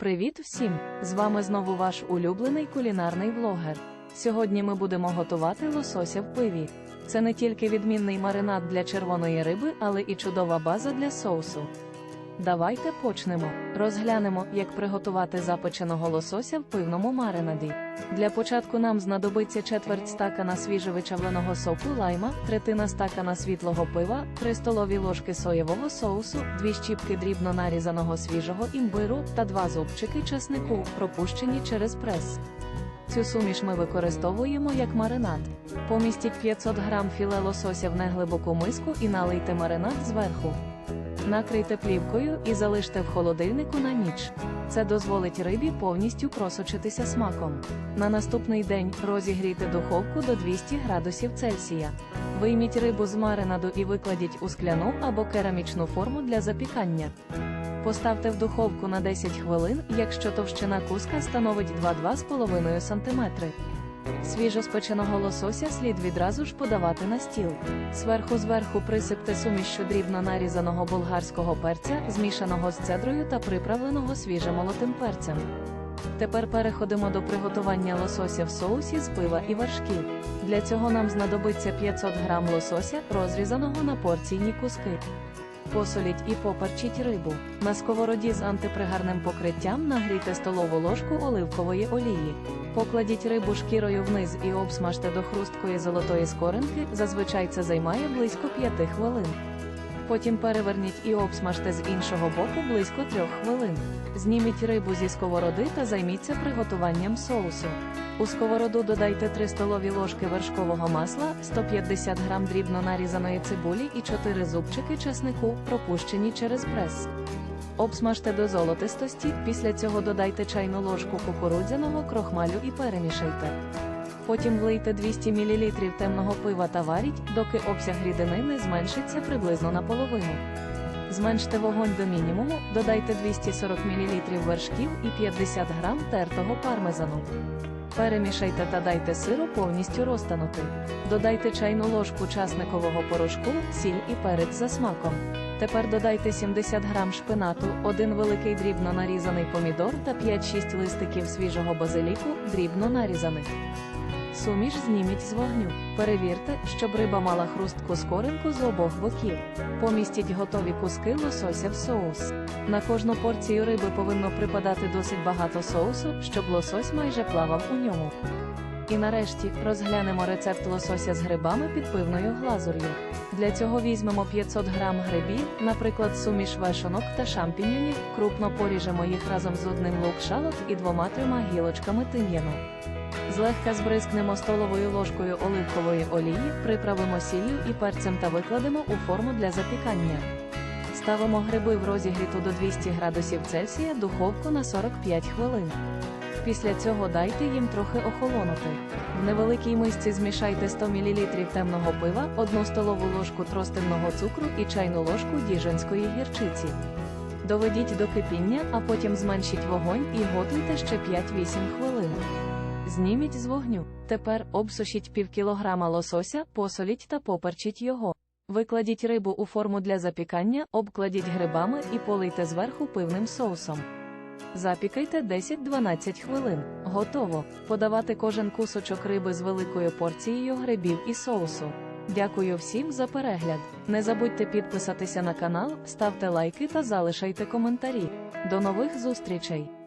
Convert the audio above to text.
Привіт всім! З вами знову ваш улюблений кулінарний влогер. Сьогодні ми будемо готувати лосося в пиві. Це не тільки відмінний маринад для червоної риби, але і чудова база для соусу. Давайте почнемо. Розглянемо, як приготувати запеченого лосося в пивному маринаді. Для початку нам знадобиться четверть стакана свіжовичавленого соку лайма, третина стакана світлого пива, 3 столові ложки соєвого соусу, 2 щіпки дрібно нарізаного свіжого імбиру та 2 зубчики чеснику, пропущені через прес. Цю суміш ми використовуємо як маринад. Помістіть 500 г філе лосося в неглибоку миску і налийте маринад зверху. Накрийте плівкою і залиште в холодильнику на ніч. Це дозволить рибі повністю просочитися смаком. На наступний день розігрійте духовку до 200 градусів Цельсія. Вийміть рибу з маринаду і викладіть у скляну або керамічну форму для запікання. Поставте в духовку на 10 хвилин, якщо товщина куска становить 2-2,5 см. Свіжоспеченого лосося слід відразу ж подавати на стіл. Зверху зверху присипте сумішю дрібно нарізаного болгарського перця, змішаного з цедрою та приправленого свіжемолотим перцем. Тепер переходимо до приготування лосося в соусі з пива і вершків. Для цього нам знадобиться 500 г лосося, розрізаного на порційні куски. Посоліть і поперчіть рибу. На сковороді з антипригарним покриттям нагрійте столову ложку оливкової олії. Покладіть рибу шкірою вниз і обсмажте до хрусткої золотої скоринки, зазвичай це займає близько 5 хвилин. Потім переверніть і обсмажте з іншого боку близько 3 хвилин. Зніміть рибу зі сковороди та займіться приготуванням соусу. У сковороду додайте 3 столові ложки вершкового масла, 150 г дрібно нарізаної цибулі і 4 зубчики чеснику, пропущені через прес. Обсмажте до золотистості, після цього додайте чайну ложку кукурудзяного крохмалю і перемішайте. Потім влийте 200 мл темного пива та варіть, доки обсяг рідини не зменшиться приблизно наполовину. Зменште вогонь до мінімуму, додайте 240 мл вершків і 50 г тертого пармезану. Перемішайте та дайте сиру повністю розтанути. Додайте чайну ложку часникового порошку, сіль і перець за смаком. Тепер додайте 70 г шпинату, один великий дрібно нарізаний помідор та 5-6 листиків свіжого базиліку, дрібно нарізаних. Суміш зніміть з вогню. Перевірте, щоб риба мала хрустку скоринку з обох боків. Помістіть готові куски лосося в соус. На кожну порцію риби повинно припадати досить багато соусу, щоб лосось майже плавав у ньому. І нарешті розглянемо рецепт лосося з грибами під пивною глазур'ю. Для цього візьмемо 500 г грибів, наприклад, суміш вешонок та шампіньонів, крупно поріжемо їх разом з одним лук-шалот і двома-трьома гілочками тим'яну. Злегка збризкнемо столовою ложкою оливкової олії, приправимо сіллю і перцем та викладемо у форму для запікання. Ставимо гриби в розігріту до 200 градусів Цельсія духовку на 45 хвилин. Після цього дайте їм трохи охолонути. В невеликій мисці змішайте 100 мл темного пива, 1 столову ложку тростинного цукру і чайну ложку діжонської гірчиці. Доведіть до кипіння, а потім зменшіть вогонь і готуйте ще 5-8 хвилин. Зніміть з вогню. Тепер обсушіть пів кілограма лосося, посоліть та поперчіть його. Викладіть рибу у форму для запікання, обкладіть грибами і полийте зверху пивним соусом. Запікайте 10-12 хвилин. Готово. Подавати кожен кусочок риби з великою порцією грибів і соусу. Дякую всім за перегляд. Не забудьте підписатися на канал, ставте лайки та залишайте коментарі. До нових зустрічей!